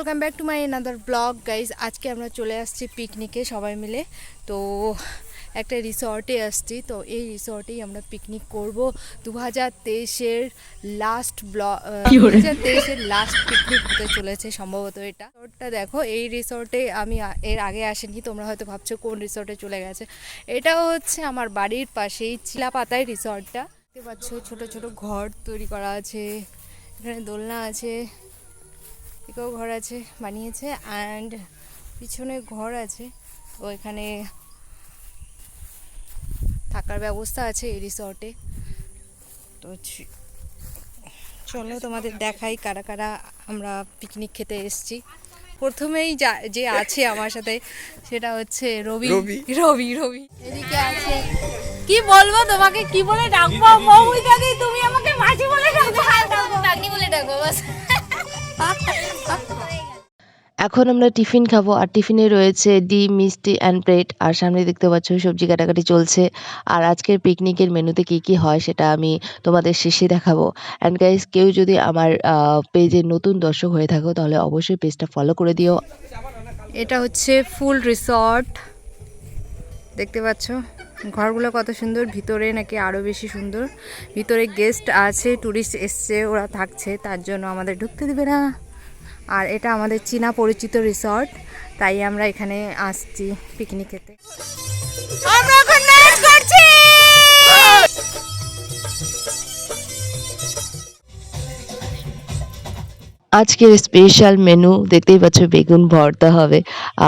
Welcome back to my another blog guys আজকে আমরা চলে আসছি পিকনিকে সবাই মিলে। তো একটা রিসর্টে আসছি। তো এই রিসর্টেই আমরা পিকনিক করব দু হাজার তেইশের লাস্ট ব্লগ দু হাজার তেইশের লাস্ট পিকনিক হতে চলেছে সম্ভবত এটা। রিসর্টটা দেখো এই রিসর্টে আমি এর আগে আসেনি তোমরা হয়তো ভাবছ কোন রিসর্টে চলে গেছে। এটাও হচ্ছে আমার বাড়ির পাশেই চিলাপাতায় রিসর্টটা দেখতে পাচ্ছ ছোট ছোট ঘর তৈরি করা আছে এখানে দোলনা আছে। এদিকেও ঘর আছে বানিয়েছে অ্যান্ড পিছনে ঘর আছে। তো এখানে থাকার ব্যবস্থা আছে এই রিসর্টে তো চলো তোমাদের দেখাই কারা কারা আমরা পিকনিক খেতে এসেছি। প্রথমেই যা যে আছে আমার সাথে সেটা হচ্ছে রবি। রবি। রবি রবি। এদিকে আছে। কি বলব তোমাকে কি বলে ডাকবো? মৌমিতা তুমি আমাকে মাঝি বলে ডাকবো ডাকনি বলে ডাকবো বাস। এখন আমরা টিফিন খাব আর টিফিনে রয়েছে ডিম, মিষ্টি অ্যান্ড ব্রেড। আর সামনে দেখতে পাচ্ছ সবজি কাটাকাটি চলছে। আর আজকের পিকনিকের মেনুতে কি কি হয় সেটা আমি তোমাদের শেষে দেখাবো। অ্যান্ড গাইজ কেউ যদি আমার পেজে নতুন দর্শক হয়ে থাকো, তাহলে অবশ্যই পেজটা ফলো করে দিও। এটা হচ্ছে ফুল রিসর্ট। দেখতে পাচ্ছ? ঘরগুলো কত সুন্দর, ভিতরে নাকি আরও বেশি সুন্দর। ভিতরে গেস্ট আছে ট্যুরিস্ট এসছে, ওরা থাকছে, তার জন্য আমাদের ঢুকতে দেবে না। আর এটা আমাদের চীনা পরিচিত রিসর্ট তাই আমরা এখানে আসছি পিকনিক খেতে করছি। আজকের স্পেশাল মেনু দেখতেই পাচ্ছ বেগুন ভর্তা হবে।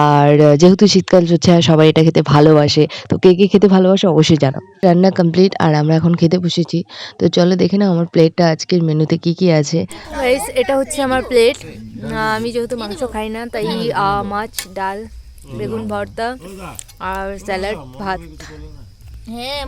আর যেহেতু শীতকাল চলছে আর সবাই এটা খেতে ভালোবাসে তো কে কে খেতে ভালোবাসে অবশ্যই জানো। রান্না কমপ্লিট আর আমরা এখন খেতে বসেছি। তো চলো দেখে না আমার প্লেটটা আজকের মেনুতে কি কি আছে। এটা হচ্ছে আমার প্লেট আমি যেহেতু মাংস খাই না তাই মাছ ডাল বেগুন ভর্তা আর স্যালাড ভাত। হ্যাঁ